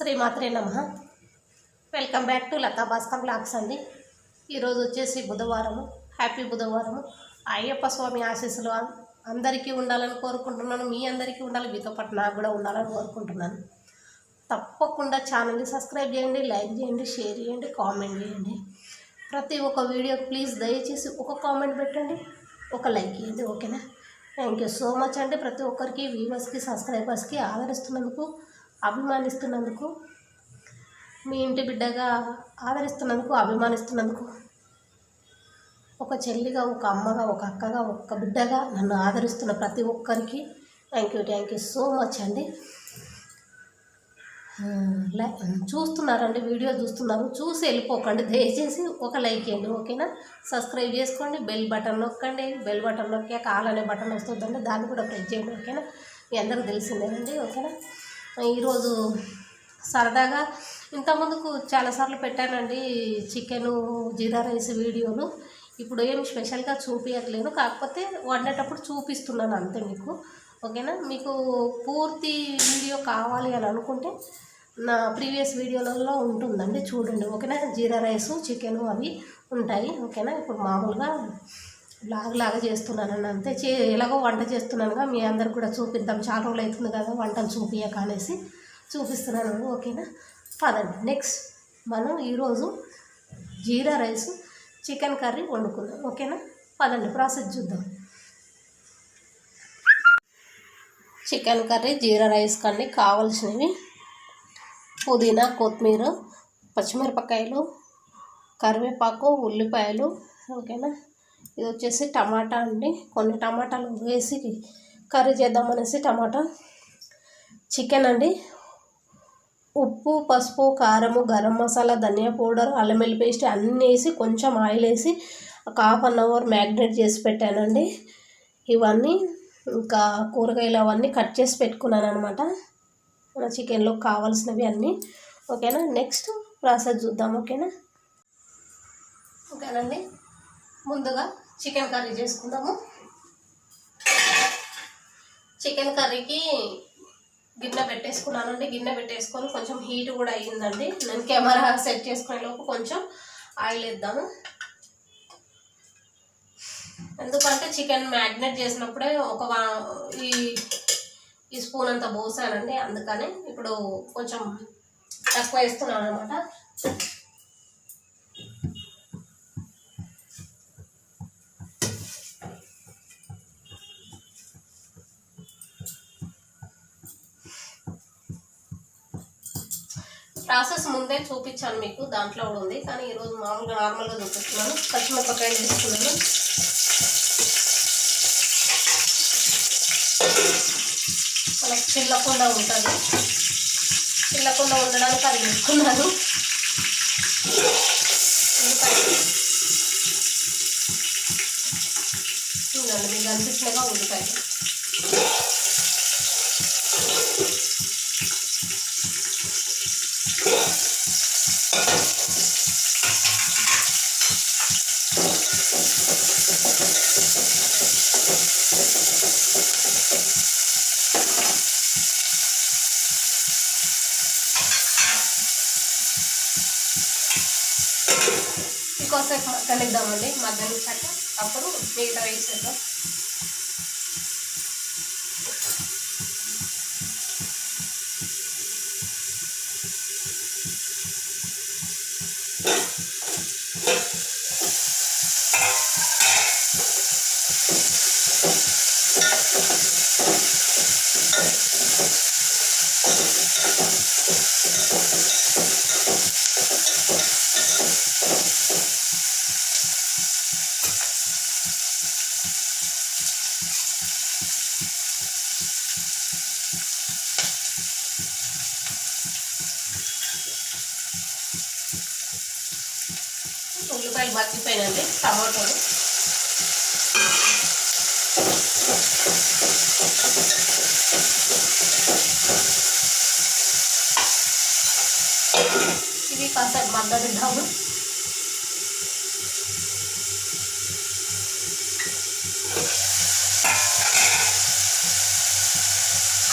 శ్రీమాత్రే నమ. Welcome back to Latha Bhaskar blogs అండి. ఈరోజు వచ్చేసి బుధవారము. హ్యాపీ బుధవారము. అయ్యప్ప స్వామి ఆశీస్సులు అందరికీ ఉండాలని కోరుకుంటున్నాను. మీ అందరికీ ఉండాలి. మీతో పాటు నాకు కూడా ఉండాలని కోరుకుంటున్నాను. తప్పకుండా ఛానల్ని సబ్స్క్రైబ్ చేయండి లైక్ చేయండి షేర్ చేయండి కామెంట్ చేయండి. ప్రతి ఒక్క వీడియో ప్లీజ్ దయచేసి ఒక కామెంట్ పెట్టండి ఒక లైక్ చేయండి ఓకేనా? థ్యాంక్ యూ సో మచ్ అండి. ప్రతి ఒక్కరికి వ్యూవర్స్కి సబ్స్క్రైబర్స్కి ఆదరిస్తున్నందుకు అభిమానిస్తున్నందుకు మీ ఇంటి బిడ్డగా ఆదరిస్తున్నందుకు అభిమానిస్తున్నందుకు ఒక చెల్లిగా ఒక అమ్మగా ఒక అక్కగా ఒక బిడ్డగా నన్ను ఆదరిస్తున్న ప్రతి ఒక్కరికి thank you thank you so much అండి. Hmm, లై- చూస్తున్నారండి వీడియో చూస్తున్నారు చూసి వెళ్ళిపోకండి దయచేసి ఒక లైక్ వేయండి ఓకేనా? సబ్స్క్రైబ్ చేసుకోండి బెల్ బటన్ నొక్కండి బెల్ బటన్ నొక్కాక ఆల్ అనే బటన్ వస్తుందండి దాన్ని కూడా ప్రెస్ చేయండి ఓకేనా? మీ అందరికి తెలిసిందేనండి ఓకేనా? ఈరోజు సరదాగా ఇంతకుముందుకు చాలాసార్లు పెట్టానండి చికెను జీరా రైస్ వీడియోలు. ఇప్పుడు ఏం స్పెషల్గా చూపించట్లేను కాకపోతే వండేటప్పుడు చూపిస్తున్నాను అంతే మీకు. ఓకేనా? మీకు పూర్తి వీడియో కావాలి అని అనుకుంటే నా ప్రీవియస్ వీడియోలలో ఉంటుందండి. చూడండి. ఓకేనా? జీరా రైస్ చికెను అవి ఉంటాయి. ఓకేనా? ఇప్పుడు మామూలుగా లాగ్ లాగా చేస్తున్నానండి అంతే. చే ఎలాగో వంట చేస్తున్నానుగా మీ అందరికి కూడా చూపిద్దాం. చాలా రోజులు అవుతుంది కదా వంటలు చూపించక అనేసి చూపిస్తున్నాను. ఓకేనా? పదండి. నెక్స్ట్ మనం ఈరోజు జీరా రైస్ చికెన్ కర్రీ వండుకుందాం. ఓకేనా? పదండి. ప్రాసెస్ చూద్దాం. చికెన్ కర్రీ జీరా రైస్ కన్నీ కావాల్సినవి పుదీనా కొత్తిమీర పచ్చిమిరపకాయలు కరివేపాకు ఉల్లిపాయలు. ఓకేనా? ఇది వచ్చేసి టమాటా అండి. కొన్ని టమాటాలు వేసి కర్రీ చేద్దామనేసి టమాటా. చికెన్ అండి. ఉప్పు పసుపు కారము గరం మసాలా ధనియా పౌడర్ అల్లం వెల్లి పేస్ట్ అన్నీ వేసి కొంచెం ఆయిల్ వేసి ఒక హాఫ్ అన్ అవర్ మ్యాగ్నేట్ చేసి పెట్టానండి. ఇవన్నీ ఇంకా కూరగాయలు అవన్నీ కట్ చేసి పెట్టుకున్నాను అనమాట మన చికెన్లో కావాల్సినవి అన్నీ. ఓకేనా? నెక్స్ట్ ప్రాసెస్ చూద్దాం. ఓకేనా? ఓకేనండి. ముందుగా చికెన్ కర్రీ చేసుకుందాము. చికెన్ కర్రీకి గిన్నె పెట్టేసుకున్నానండి గిన్నె పెట్టేసుకొని కొంచెం హీట్ కూడా అయ్యిందండి. నేను కెమెరా సెట్ చేసుకునే లోపు కొంచెం ఆయిల్ వేద్దాము. ఎందుకంటే చికెన్ మ్యాగ్నేట్ చేసినప్పుడే ఒక వా- ఈ ఈ స్పూన్ అంతా పోసానండి. అందుకని ఇప్పుడు కొంచెం తక్కువ వేస్తున్నాను అనమాట ప్రాసెస్ ముందే చూపించాను మీకు దాంట్లో కూడా ఉంది. కానీ ఈరోజు మామూలుగా నార్మల్గా చూపిస్తున్నాను. పచ్చిమిరపకాయలు తీసుకున్నాను? మనకు చిల్లకుండా ఉంటుంది. చిల్లకుండా ఉండడానికి అది పెట్టుకున్నాను చూడండి మీకు అనిపించినగా ఉల్లిపాయలు కలుద్దామండి. మగ్గనిద్దామండి మగ్గనిచ్చాక అప్పుడు మిగతా వేసేద్దాం. ఉల్లిపాయలు మగ్గిపోయినండి టమాటోలు. ఇవి కాసేపు మగ్గనిద్దాము.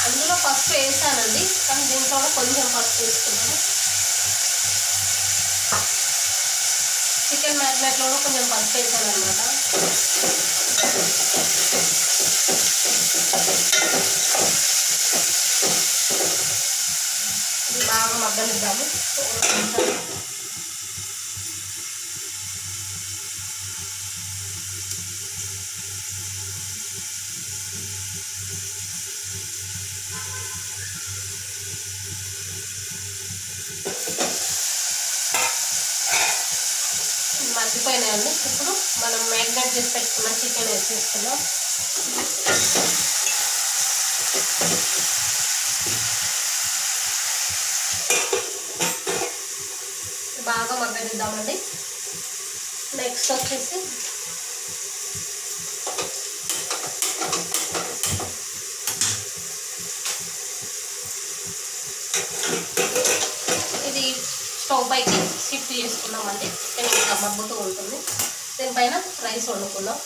అందులో పసుపు వేసానండి కానీ దీంట్లో కూడా కొంచెం పసుపు వేసుకున్నాను. చికెన్ మ్యాగ్నెట్లో కూడా కొంచెం పసుపు వేసాను అనమాట బాగా మగ్గనిద్దాము. మర్చిపోయినాయండి ఇప్పుడు మనం మ్యాగ్నేట్ చేసి పెట్టుకున్న చికెన్ వేసేస్తున్నాం బాగా మగ్గనిద్దామండి. నెక్స్ట్ వచ్చేసి ఇది స్టవ్ పైకి షిఫ్ట్ చేసుకుందామండి చికెన్ ఉంటుంది. దీనిపైన రైస్ వండుకుందాం.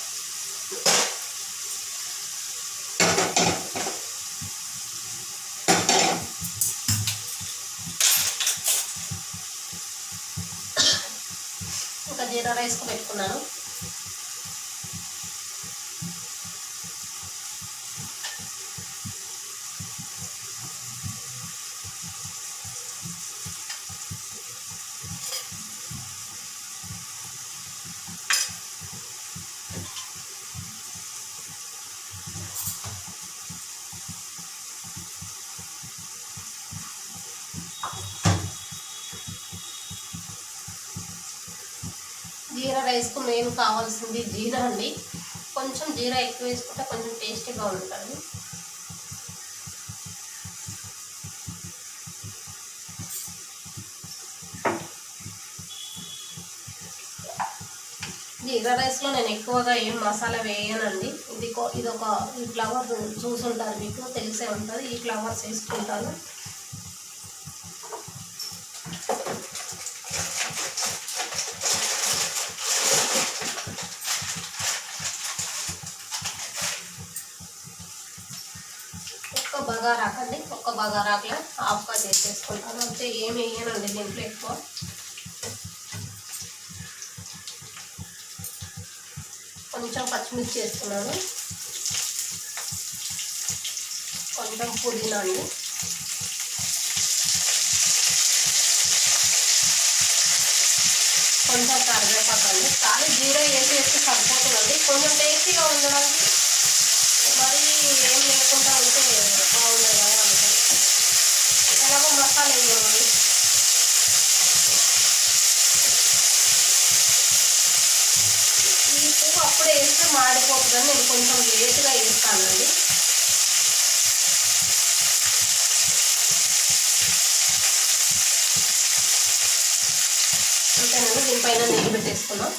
ఇంకా జీరా రైస్ పెట్టుకున్నాను. జీరా రైస్కు మెయిన్ కావాల్సింది జీరా అండి. కొంచెం జీరా ఎక్కువ వేసుకుంటే కొంచెం టేస్టీగా ఉంటుంది. జీరా రైస్లో నేను ఎక్కువగా ఏం మసాలా వేయనండి. ఇది ఇది ఒక ఈ ఫ్లవర్ చూసుంటారు మీకు తెలిసే ఉంటుంది. ఈ ఫ్లవర్స్ వేసుకుంటాను. ఒక్క బగారాకండి. ఒక్క బగారాకులో హాఫ్గా చేసేసుకుంటాను. అంటే ఏమి వేయనండి దీంట్లో ఎక్కువ. కొంచెం పచ్చిమిర్చి వేస్తున్నాను. కొంచెం పుదీనా అండి. కొంచెం కరివేపాకు అండి కానీ జీరో వేసి వేస్తే సరిపోతుందండి. కొంచెం టేస్టీగా ఉండడానికి మరి ఏం లేకుండా ఉంటే బాగుండదు కదా అందుకని ఎలాగో మసాలా వేయాలి ఈ పువ్వు అప్పుడే వేస్తే మాడిపోతుందని నేను కొంచెం లేట్గా వేస్తానండి అంతేనండి దీనిపైన నెయ్యి పెట్టేసుకున్నాం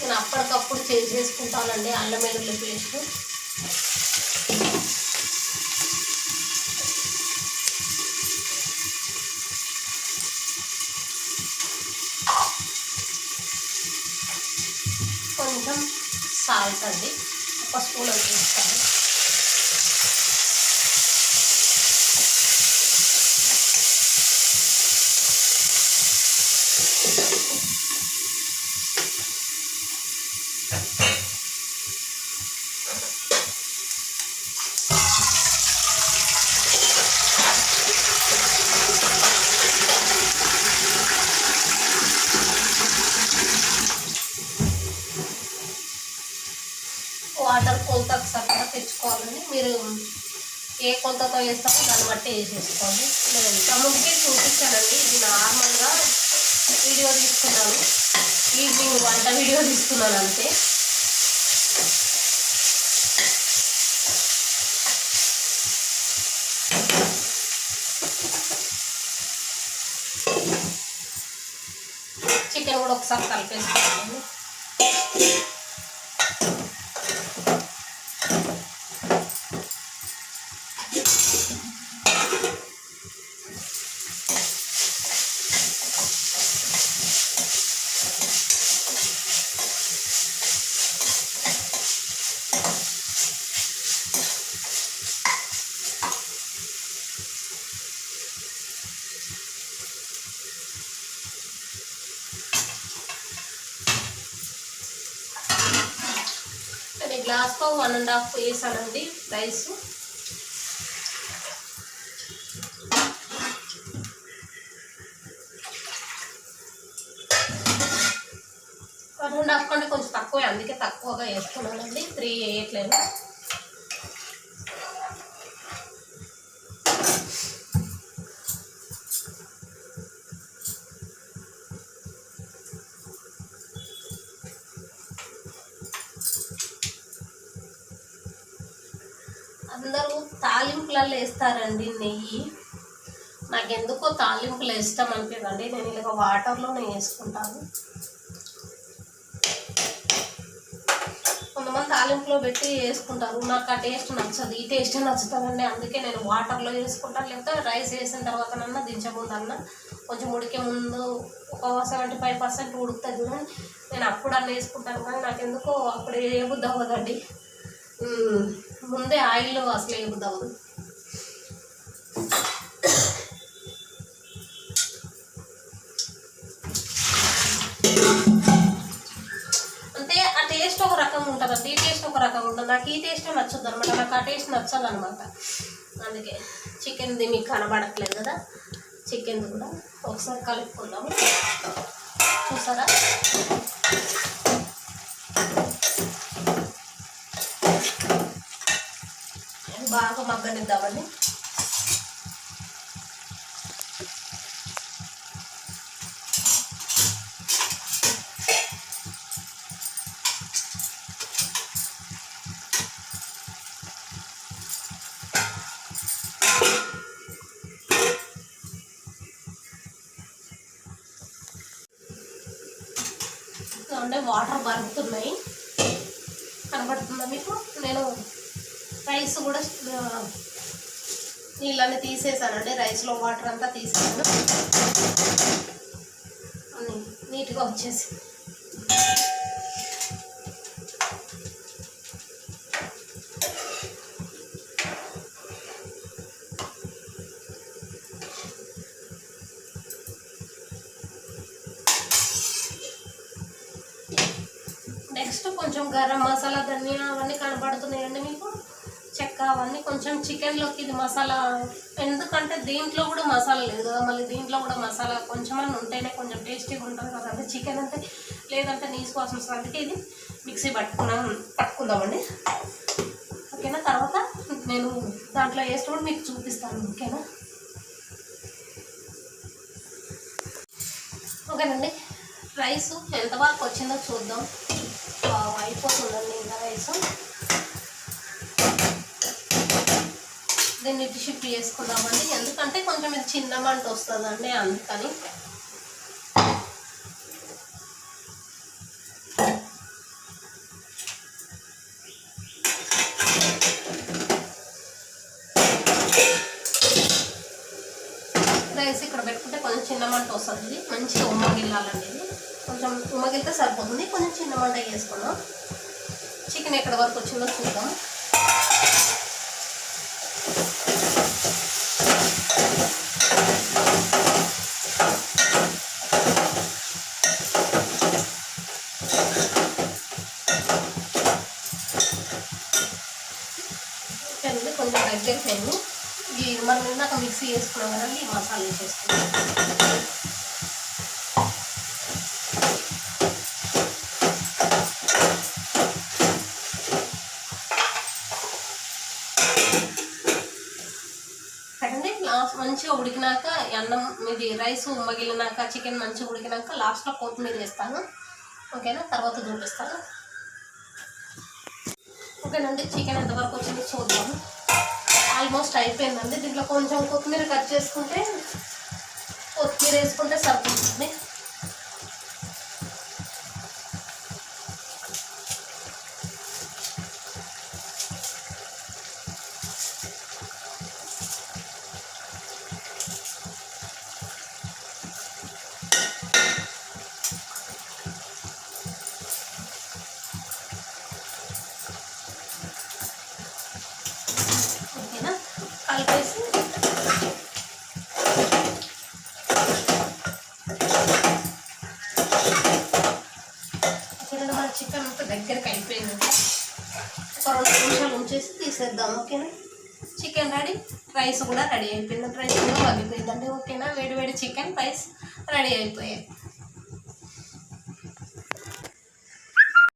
నేను అప్పటికప్పుడు వేసుకోవాలండి అల్లం వెల్లుల్లి పేస్ట్. కొంచెం సాల్ట్ అండి. ఒక స్పూన్ అంత వేస్తాను కొంతతో వేస్తాము దాన్ని బట్టి వేసేసుకోండి. నేను ఇంతకుముందుకే చూపించానండి. ఇది నార్మల్గా వీడియో తీసుకున్నాను ఈవినింగ్ వంట వీడియో తీసుకున్నాను అంతే. చికెన్ కూడా ఒకసారి కలిపేసుకోండి నేను ఈ గ్లాస్తో వన్ అండ్ హాఫ్ వేసానండి రైస్ వన్ అండ్ హాఫ్ కంటే కొంచెం తక్కువే అందుకే తక్కువగా వేసుకున్నానండి. త్రీ వేయట్లేదు. వేస్తారండి నెయ్యి. నాకు ఎందుకో తాలింపులు ఇష్టం అనిపించండి నేను ఇలాగ వాటర్లోనే వేసుకుంటాను. కొంతమంది తాలింపులో పెట్టి వేసుకుంటారు. నాకు ఆ టేస్ట్ నచ్చదు. ఈ టేస్ట్ నచ్చుతుందండి. అందుకే నేను వాటర్లో వేసుకుంటాను లేకపోతే రైస్ వేసిన తర్వాతనన్నా దించముందన్నా కొంచెం ఉడికే ముందు ఒక సెవెంటీ ఫైవ్ పర్సెంట్ ఉడుకుతుంది కానీ నేను అప్పుడు అన్న వేసుకుంటాను. కానీ నాకు ఎందుకో అప్పుడు ఏ బుద్ధి అవ్వదండి ముందే ఆయిల్లో అసలు ఏ బుద్ధి అవ్వదు అంటే ఆ టేస్ట్ ఒక రకం ఉంటుందండి ఈ టేస్ట్ ఒక రకం ఉంటుంది. నాకు ఈ టేస్ట్ నచ్చుద్ది అనమాట నాకు ఆ టేస్ట్ నచ్చదు అనమాట అందుకే చికెన్ది మీకు కనబడట్లేదు కదా? చికెన్ కూడా ఒకసారి కలుపుకుందాము. చూసారా? బాగా మగ్గనిద్దామండి అంటే వాటర్ మరుగుతున్నాయి కనబడుతుందా మీకు? నేను రైస్ కూడా నీళ్ళని తీసేసానండి రైస్లో వాటర్ అంతా తీసేసాను. నీట్గా వచ్చేసి నెక్స్ట్ కొంచెం గరం మసాలా ధనియా అవన్నీ కనబడుతున్నాయండి మీకు. చెక్క అవన్నీ కొంచెం చికెన్లోకి ఇది మసాలా. ఎందుకంటే దీంట్లో కూడా మసాలా లేదు కదా మళ్ళీ దీంట్లో కూడా మసాలా కొంచెం అని ఉంటేనే కొంచెం టేస్టీగా ఉంటుంది కదా అంటే చికెన్ అంటే లేదంటే నీసు కోసం వస్తుంది. ఇది మిక్సీ పట్టుకున్నాం. పట్టుకుందామండి. ఓకేనా? తర్వాత నేను దాంట్లో వేసినప్పుడు మీకు చూపిస్తాను. ఓకేనా? ఓకేనండి. రైస్ ఎంతవరకు వచ్చిందో చూద్దాం. అయిపోతుందండి ఇంకా రైస్? దీన్ని షిఫ్ట్ చేసుకుందామండి ఎందుకంటే కొంచెం ఇది చిన్న మంట వస్తుందండి అందుకని. రైస్ ఇక్కడ పెట్టుకుంటే కొంచెం చిన్న మంట వస్తుంది. మంచిగా ఉమ్మగిల్లాలండి ఇది కొంచెం ఉమ్మగిలితే సరిపోతుంది. కొంచెం చిన్న మంట వేసుకున్నాం చికెన్ ఎక్కడ వరకు వచ్చిందో చూద్దాం. ఓకేనండి కొంచెం దగ్గరికి పోయింది ఈ మనం ఇందాక మిక్సీ వేసుకున్నాం కదండి ఈ మసాలా వేసేసుకున్నాం కదండి లాస్ట్ మంచిగా ఉడికినాక అన్నం ఇది రైస్ మగిలినాక చికెన్ మంచిగా ఉడికినాక లాస్ట్లో కొత్తిమీర వేస్తాను. ఓకేనా? తర్వాత చూపిస్తాను. ఓకేనండి చికెన్ ఎంతవరకు వచ్చిందో చూద్దాము. ఆల్మోస్ట్ అయిపోయిందండి. దీంట్లో కొంచెం కొత్తిమీర కట్ చేసుకుంటే కొత్తిమీర వేసుకుంటే సరిపోతుంది ఒక రెండు నిమిషాలు ఉంచేసి ఓకేనా? చికెన్ రెడీ రైస్ కూడా రెడీ అయిపోయింది రైస్ కూడా మగ్గిపోయిందండి ఓకేనా? వేడి వేడి చికెన్ రైస్ రెడీ అయిపోయాయి.